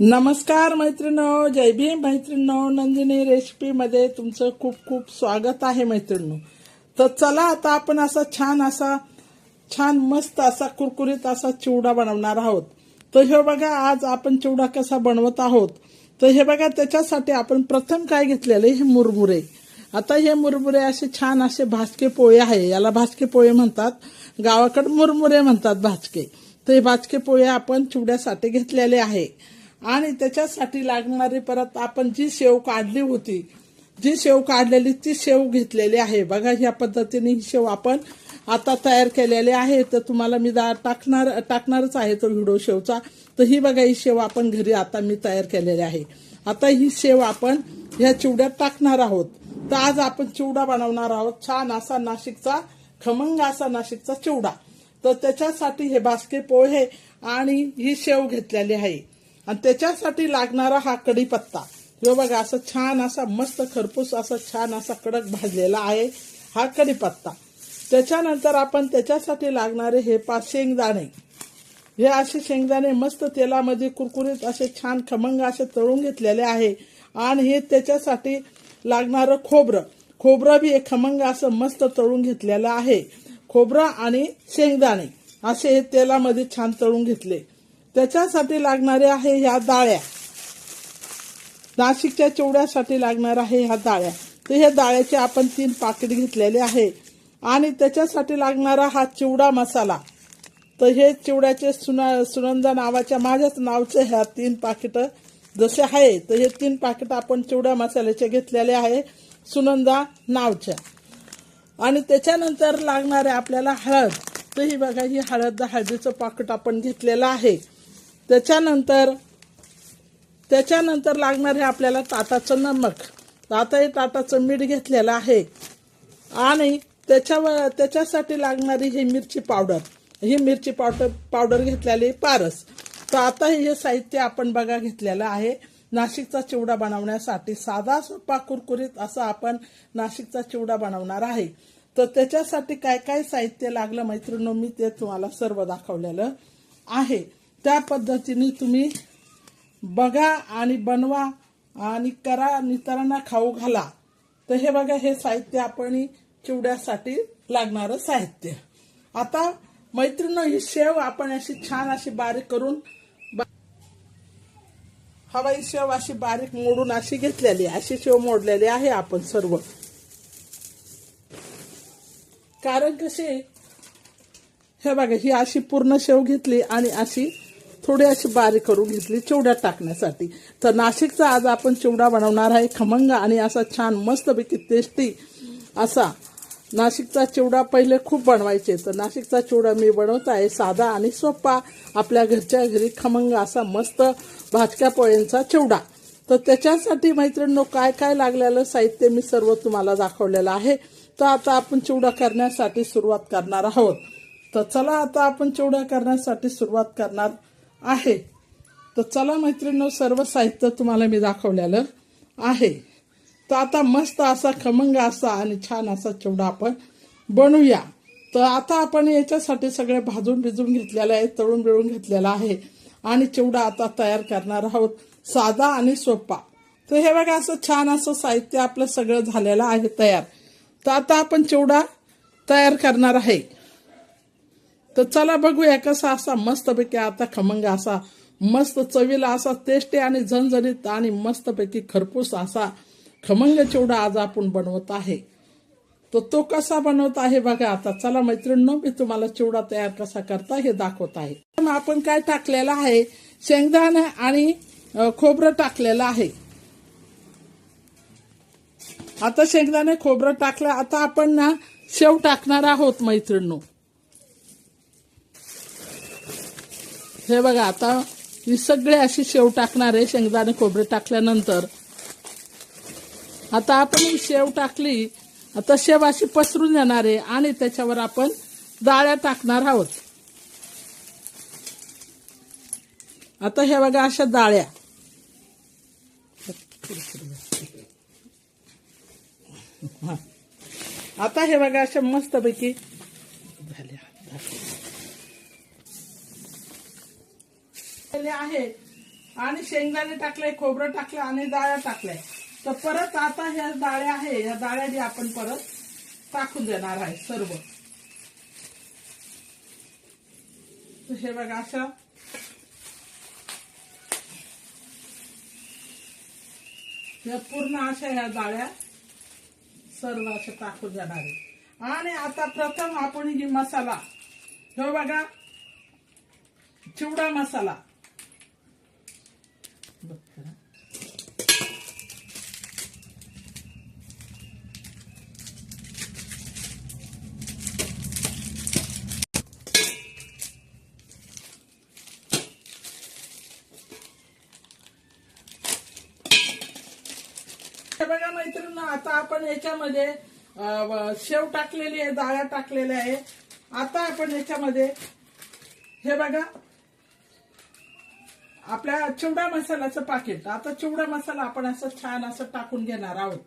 नमस्कार मैत्रिणो जय भीम. मैत्रिणो नंदिनी रेसिपीमध्ये तुमचं खूप खूप स्वागत आहे मैत्रिणो. तर चला आता आपण असा छान असा छान मस्त असा कुरकुरीत असा चिवडा बनवणार आहोत. तर हे बघा आज आपण चिवडा कसा बनवत आहोत. तर हे बघा त्याच्यासाठी आपण प्रथम काय घेतलेले हे मुरमुरे. आता हे मुरमुरे असे छान असे भाजके पोळे आहे. याला भाजके पोळे म्हणतात. गावाकडे मुरमुरे म्हणतात भाजके. तर हे भाजके पोळे आपण चिवड्यासाठी घेतलेले आहे. आणि त्याच्यासाठी लागणारी परत आपण जी शेव काढली होती जी शेव काढलेली ती शेव घेतलेली आहे. बघा ह्या पद्धतीने ही शेव आपण आता तयार केलेली आहे. तर तुम्हाला मी दा टाकणार टाकणारच आहे तो व्हिडिओ शेवचा. तर ही बघा ही शेव आपण घरी आता मी तयार केलेली आहे. आता ही शेव आपण ह्या चिवड्यात टाकणार आहोत. तर आज आपण चिवडा बनवणार आहोत. छान असा नाशिकचा खमंग असा नाशिकचा चिवडा. तर त्याच्यासाठी हे बास्के पोहे आणि ही शेव घेतलेली आहे. आणि त्याच्यासाठी लागणारा हा कढीपत्ता. हे बघा असं छान असा मस्त खरपूस असा छान असा कडक भाजलेला आहे हा कढीपत्ता. त्याच्यानंतर आपण त्याच्यासाठी लागणारे हे पाच शेंगदाणे. हे असे शेंगदाणे मस्त तेलामध्ये कुरकुरीत असे छान खमंग असे तळून घेतलेले आहे. आणि हे त्याच्यासाठी लागणारं खोबरं. खोबरं बी एक खमंग असं मस्त तळून घेतलेलं आहे. खोबरं आणि शेंगदाणे असे हे तेलामध्ये छान तळून घेतले. त्याच्यासाठी लागणारे आहे ह्या डाळ्या. नाशिकच्या चिवड्यासाठी लागणार आहे ह्या डाळ्या. तर ह्या डाळ्याचे आपण तीन पाकिट घेतलेले आहे. आणि त्याच्यासाठी लागणारा हा चिवडा मसाला. तर हे चिवड्याचे सुना सुनंदा नावाच्या माझ्याच नावचे ह्या तीन पाकिटं जसे आहे तर हे तीन पाकिट आपण चिवडा मसाल्याचे घेतलेले आहे सुनंदा नावच्या आणि त्याच्यानंतर लागणारे आपल्याला हळद. तर ही बघा ही हळद हळदीचं पाकिट आपण घेतलेलं आहे. त्याच्यानंतर त्याच्यानंतर लागणार आहे आपल्याला ताटाचं नमक. आता हे ताटाचं मीठ घेतलेलं आहे. आणि त्याच्यावर त्याच्यासाठी लागणारी ही मिरची पावडर. ही मिरची पावडर पावडर घेतलेली पारस. तर आता हे साहित्य आपण बघा घेतलेलं आहे. नाशिकचा चिवडा बनवण्यासाठी साधा सोपा कुरकुरीत असा आपण नाशिकचा चिवडा बनवणार आहे. तर त्याच्यासाठी काय काय साहित्य लागलं मैत्रिणी मी ते तुम्हाला सर्व दाखवलेलं आहे. त्या पद्धतीने तुम्ही बघा आणि बनवा आणि करा नितरांना खाऊ घाला. तर हे बघा हे साहित्य आपण चिवड्यासाठी लागणारं साहित्य. आता मैत्रिणी ही शेव आपण अशी छान अशी बारीक करून हवाई शेव अशी बारीक मोडून अशी घेतलेली अशी शेव मोडलेली आहे आपण सर्व. कारण कसे हे बघा ही अशी पूर्ण शेव घेतली आणि अशी थोडी अशी बारीक करून घेतली चिवड्यात टाकण्यासाठी. तर नाशिकचा आज आपण चिवडा बनवणार आहे खमंग आणि असा छान मस्तपैकी टेस्टी असा नाशिकचा चिवडा पहिले खूप बनवायचे. तर नाशिकचा चिवडा मी बनवत आहे साधा आणि सोपा. आपल्या घरच्या घरी खमंग असा मस्त भाजक्या पोळ्यांचा चिवडा. तर त्याच्यासाठी मैत्रिणींनो काय काय लागलेलं साहित्य मी सर्व तुम्हाला दाखवलेलं आहे. तर आता आपण चिवडा करण्यासाठी सुरुवात करणार आहोत. तर चला आता आपण चिवडा करण्यासाठी सुरुवात करणार आहे. तर चला मैत्रिणींनो सर्व साहित्य तुम्हाला मी दाखवलेलं आहे. तर आता मस्त असा खमंग असा आणि छान असा चिवडा आपण बनवूया. तर आता आपण याच्यासाठी सगळे भाजून भिजून घेतलेलं आहे तळून बिळून घेतलेला आहे. आणि चिवडा आता तयार करणार आहोत साधा आणि सोपा. तर हे बघा असं छान असं साहित्य आपलं सगळं झालेलं आहे तयार. तर आता आपण चिवडा तयार करणार आहे. तर चला बघूया कसा असा मस्तपैकी आता खमंग असा मस्त चवीला असा टेस्टी आणि झणझणीत आणि मस्तपैकी खरपूस असा खमंग चिवडा आज आपण बनवत आहे. तर तो कसा बनवत आहे बघा आता. चला मैत्रिणींनो मी तुम्हाला चिवडा तयार कसा करता हे दाखवत आहे. आपण काय टाकलेलं आहे? शेंगदाणा आणि खोबरं टाकलेलं आहे. आता शेंगदाणे खोबरं टाकलं. आता आपण ना शेव टाकणार आहोत मैत्रिणींनो. हे बघा आता ही सगळे अशी शेव टाकणार आहे शेंगदाणे खोबरे टाकल्यानंतर. आता आपण ही शेव टाकली आता शेव अशी पसरून देणार आहे आणि त्याच्यावर आपण डाळ्या टाकणार आहोत. आता हे बघा अशा डाळ्या. आता हे बघा अशा मस्तपैकी झाल्या. केले आणि शेंगदाणे टाकले खोबरं टाकलं आणि डाळ्या टाकल्या. तर परत आता ह्या डाळ्या आहे ह्या डाळ्या जी आपण परत टाकून देणार आहे सर्व. हे बघा अशा या पूर्ण अशा ह्या डाळ्या सर्व अशा टाकून देणार आहे. आणि आता प्रथम आपण ही मसाला. हे बघा. चिवडा मसाला बघ जरा. हे बघा मैत्रिणी आता आपण याच्यामध्ये शेव टाकलेली आहे डाळ्या टाकलेल्या आहे. आता आपण याच्यामध्ये हे बघा. आपल्या चिवडा मसाल्याचं पाकिट आता चिवडा मसाला आपण असं छान असं टाकून घेणार आहोत.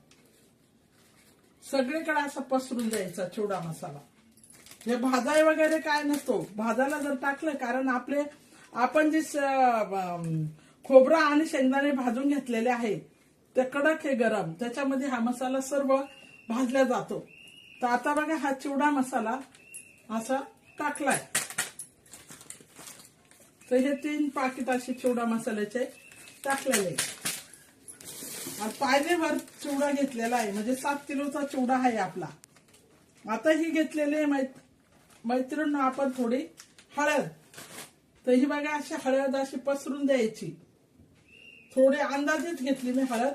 सगळीकडे असं पसरून द्यायचा चिवडा मसाला. हे भाजाय वगैरे काय नसतो. भाजायला जर टाकलं कारण आपले आपण जे खोबरं आणि शेंगदाणे भाजून घेतलेले आहे ते कडक हे गरम. त्याच्यामध्ये हा मसाला सर्व भाजला जातो. तर आता बघा हा चिवडा मसाला असा टाकलाय. तर हे तीन पाकिट असे चिवडा मसाल्याचे टाकलेले. आणि पायलेभर चिवडा घेतलेला आहे. म्हणजे सात किलोचा चिवडा आहे आपला. आता ही घेतलेली आहे आपण थोडी हळद. तर ही बघा अशी हळद अशी पसरून द्यायची. थोडी अंदाजेच घेतली मी हळद.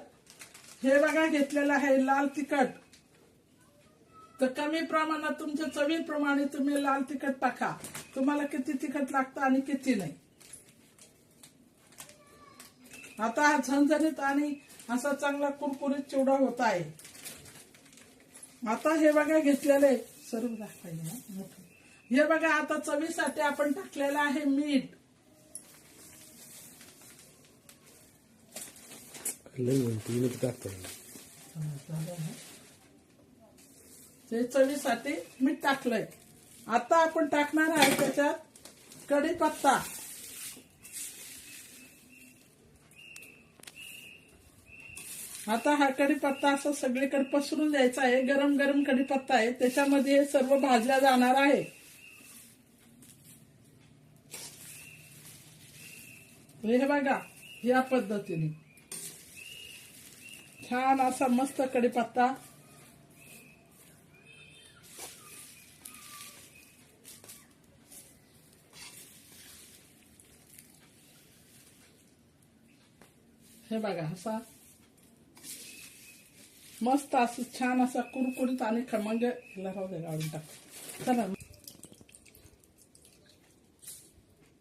हे बघा घेतलेलं आहे लाल तिखट. तर कमी प्रमाणात तुमच्या चवीप्रमाणे तुम्ही लाल तिखट टाका. तुम्हाला किती तिखट लागतं आणि किती नाही. आता हा झणझणीत आणि असा चांगला कुरकुरीत चिवडा होत आहे. आता हे बघा घेतलेले सर्व दाखवायला हे बघा आता चवीसाठी आपण टाकलेलं आहे मीठ. लई म्हणते मी टाकतो ते चवीसाठी मीठ टाकलंय. आता आपण टाकणार आहे त्याच्यात कढीपत्ता. आता हा कढीपत्ता असा सगळीकडे पसरून द्यायचा आहे. गरम गरम कढीपत्ता आहे. त्याच्यामध्ये हे सर्व भाजल्या जाणार आहे. हे बघा या पद्धतीने. छान असा मस्त कढीपत्ता. हे बघा असा मस्त असं छान असा कुरकुरीत आणि खमंग याला राहू दे टाक. चला.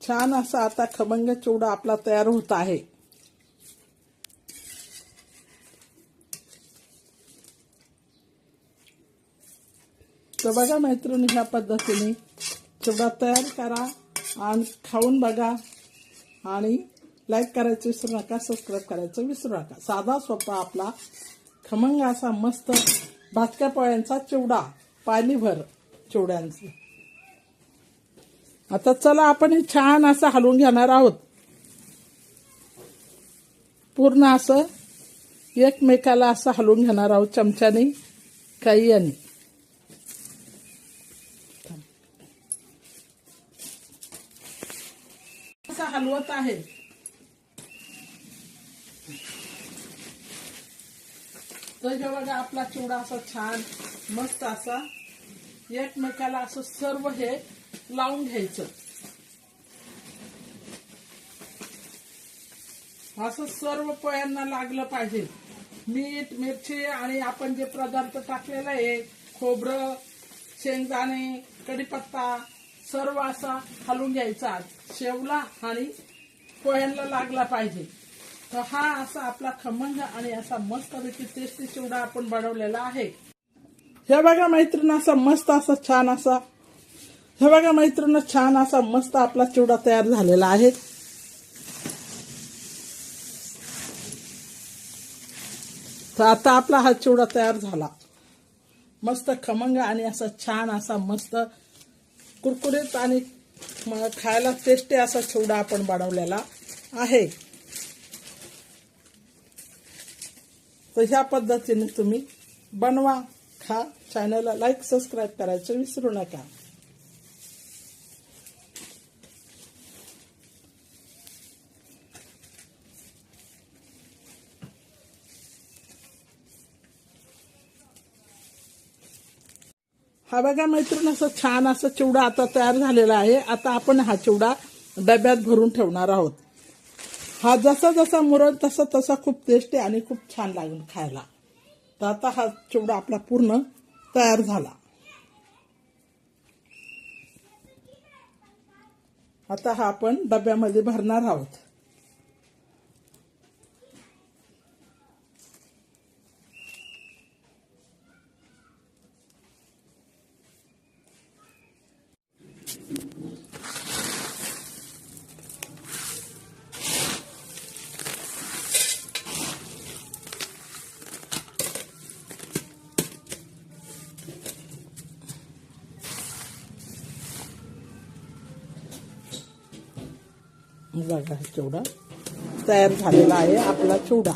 छान असा आता खमंग चिवडा आपला तयार होत आहे. तर बघा मैत्रिणी ह्या पद्धतीने चिवडा तयार करा आणि खाऊन बघा. आणि लाईक करायचं विसरू नका सबस्क्राईब करायचं विसरू नका. साधा सोपा आपला खमंग असा मस्त भाजक्या पोळ्यांचा चिवडा पाणीभर चिवड्यांचा. आता चला आपण हे छान असं हलवून घेणार आहोत. पूर्ण असं एकमेकाला असं हलवून घेणार आहोत चमच्याने काही आणि असं हलवत आहे. तर हे बघा आपला चिवडा असा छान मस्त असा. एकमेकाला असं सर्व हे लावून घ्यायचं. असं सर्व पोळ्यांना लागलं पाहिजे. मीठ मिरची आणि आपण जे पदार्थ टाकलेला आहे खोबरं शेंगदाणे कढीपत्ता सर्व असा हलून घ्यायचा. शेवला आणि पोह्यांना लागला पाहिजे. तर हा असा आपला खमंग आणि असा मस्तपैकी टेस्टी चिवडा आपण बनवलेला आहे. हे बघा मैत्रीण असा मस्त असा छान असा हे बघा मैत्रीण छान असा मस्त आपला चिवडा तयार झालेला आहे. तर आता आपला हा चिवडा तयार झाला. मस्त खमंग आणि असा छान असा मस्त कुरकुरीत आणि खायला टेस्टी असा चिवडा आपण बनवलेला आहे. तर ह्या पद्धतीने तुम्ही बनवा खा चॅनलला लाईक सबस्क्राईब करायचं विसरू नका. हा बघा मैत्रीण असं छान असं चिवडा आता तयार झालेला आहे. आता आपण हा चिवडा डब्यात भरून ठेवणार आहोत. हा जसा जसा मुरल तसा तसा खूप टेस्टी आणि खूप छान लागेल खायला. तर आता हा चिवडा आपला पूर्ण तयार झाला. आता हा आपण डब्यामध्ये भरणार आहोत. बघा हा चिवडा तयार झालेला आहे आपला चिवडा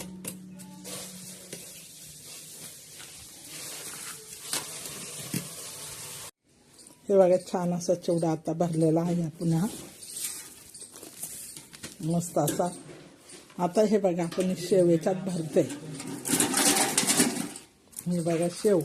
हे बघा छान असा चिवडा आता भरलेला आहे पुन्हा मस्त असा. आता हे बघा आपण शेव याच्यात भरते हे बघा शेव.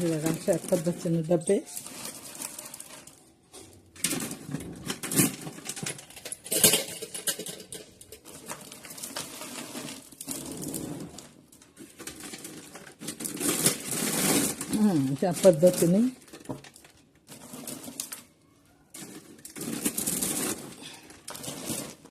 हे बघा अशा पद्धतीने डबे. हम्म, अशा पद्धतीने